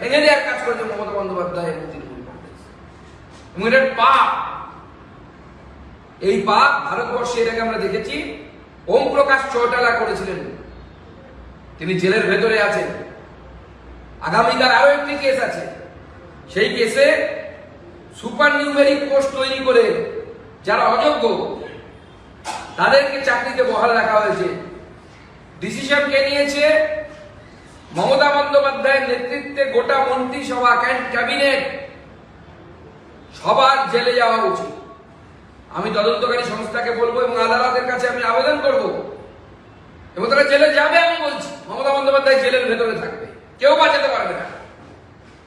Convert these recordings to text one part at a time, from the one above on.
ভেঙে দেওয়ার কাজ করেছে মমতা বন্দ্যোপাধ্যায় এবং তৃণমূল কংগ্রেস। পাপ। এই পাপ ভারতবর্ষে আগে আমরা দেখেছি। ওম প্রকাশ চৌটালা করেছিলেন। তিনি জেলের ভেতরে আছেন। আগামীকাল আরও একটি কেস আছে। সেই কেসে সুপার নিউমেরিক পোস্ট তৈরি করে যারা অযোগ্য, তাদেরকে চাকরিতে বহাল রাখা হয়েছে। ডিসিশন কে নিয়েছে? মমতা বন্দ্যোপাধ্যায়ের নেতৃত্বে গোটা মন্ত্রিসভা ক্যাবিনেট। সবার জেলে যাওয়া উচিত। আমি তদন্তকারী সংস্থাকে বলব এবং আদালতের কাছে আমি আবেদন করব। এবং তারা জেলে যাবে আমি বলছি। মমতা বন্দ্যোপাধ্যায় জেলের ভেতরে থাকবে। কেউ বাঁচাতে পারবে না।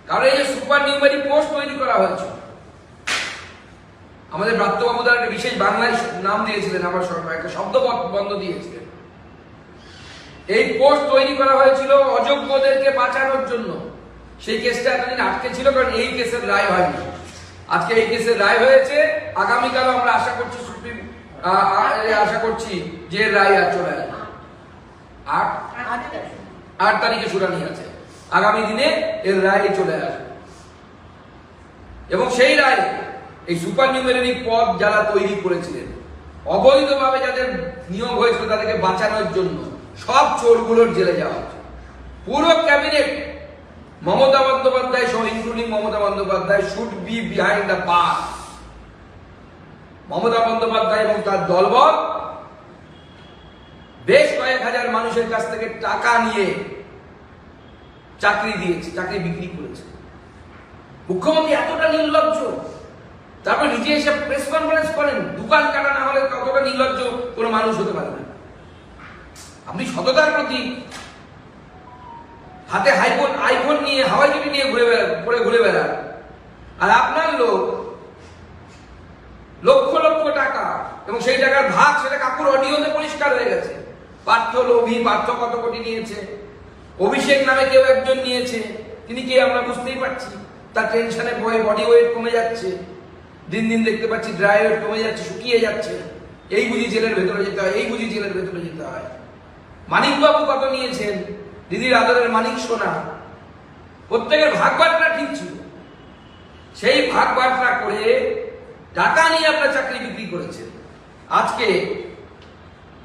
কারণ এই যে সুপার নিউমেরিক পোস্ট তৈরি করা হয়েছে। আমাদের ব্রাত্যবাবু তার একটা বিশেষ বাংলায় নাম দিয়েছিলেন আমার সরকার একটা শব্দ বন্ধ দিয়েছিলেন। এই পোস্ট তৈরি করা হয়েছিল অযোগ্যদেরকে বাঁচানোর জন্য। সেই কেসটা এতদিন আটকে ছিল, কারণ এই কেসের রায় হয়নি। আজকে এই কেসের রায় হয়েছে। আগামীকালও আমরা আশা করছি সুপ্রিম আশা করছি যে রায় আর চলে আট? তারিখে শুনানি আছে। আগামী দিনে এর রায় চলে আসবে। এবং সেই রায়, এই সুপার নিউমেরিক পদ যারা তৈরি করেছিলেন, অবৈধভাবে যাদের নিয়োগ হয়েছিল তাদেরকে বাঁচানোর জন্য সব চোরগুলোর জেলে যাওয়া উচিত পুরো ক্যাবিনেট মমতা বন্দ্যোপাধ্যায় সহ including Mamata Bandyopadhyay should be behind the bar Mamata Bandyopadhyay এবং তার দলবল, বেশ কয়েক হাজার মানুষের কাছ থেকে টাকা নিয়ে চাকরি দিয়েছে, চাকরি বিক্রি করেছে। মুখ্যমন্ত্রী এতটা নির্লজ্জ, তারপর নিজে এসে প্রেস কনফারেন্স করেন, দোকান কাটা না হলে কতটা নির্লজ্জ কোনো মানুষ হতে পারে না। আপনি সততার প্রতি হাতে হাইফোন আইফোন নিয়ে, হাওয়াই চটি নিয়ে ঘুরে বেড়া ঘুরে বেড়ান। আর আপনার লোক লক্ষ লক্ষ টাকা এবং সেই টাকার ভাগ সেটা কাকুর অডিওতে পরিষ্কার হয়ে গেছে। পার্থ লোভী, পার্থ কত কোটি নিয়েছে? অভিষেক নামে কেউ একজন নিয়েছে। তিনি কে আমরা বুঝতেই পারছি। তার টেনশনে বয়ে বডি ওয়েট কমে যাচ্ছে। দিন দিন দেখতে পাচ্ছি ড্রাই ওয়েট কমে যাচ্ছে, শুকিয়ে যাচ্ছে। এই বুঝি জেলের ভেতরে যেতে হয়, এই বুঝি জেলের ভেতরে যেতে হয়। মানিকবাবু কত নিয়েছেন? দিদির আদরের মানিক সোনা। প্রত্যেকের ভাগ বাটনা ঠিক ছিল। সেই ভাগ বাটনা করে টাকা নিয়ে আপনার চাকরি বিক্রি করেছেন। আজকে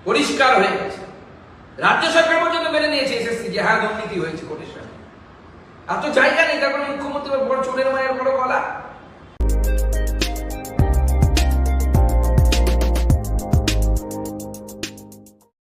পরিষ্কার হয়ে গেছে। রাজ্য সরকার পর্যন্ত মেনে নিয়েছে এসএসসি যে হ্যাঁ দুর্নীতি হয়েছে কোটের এত জায়গা নেই তারপরে মুখ্যমন্ত্রী বড় চোরের মায়ের বড় গলা।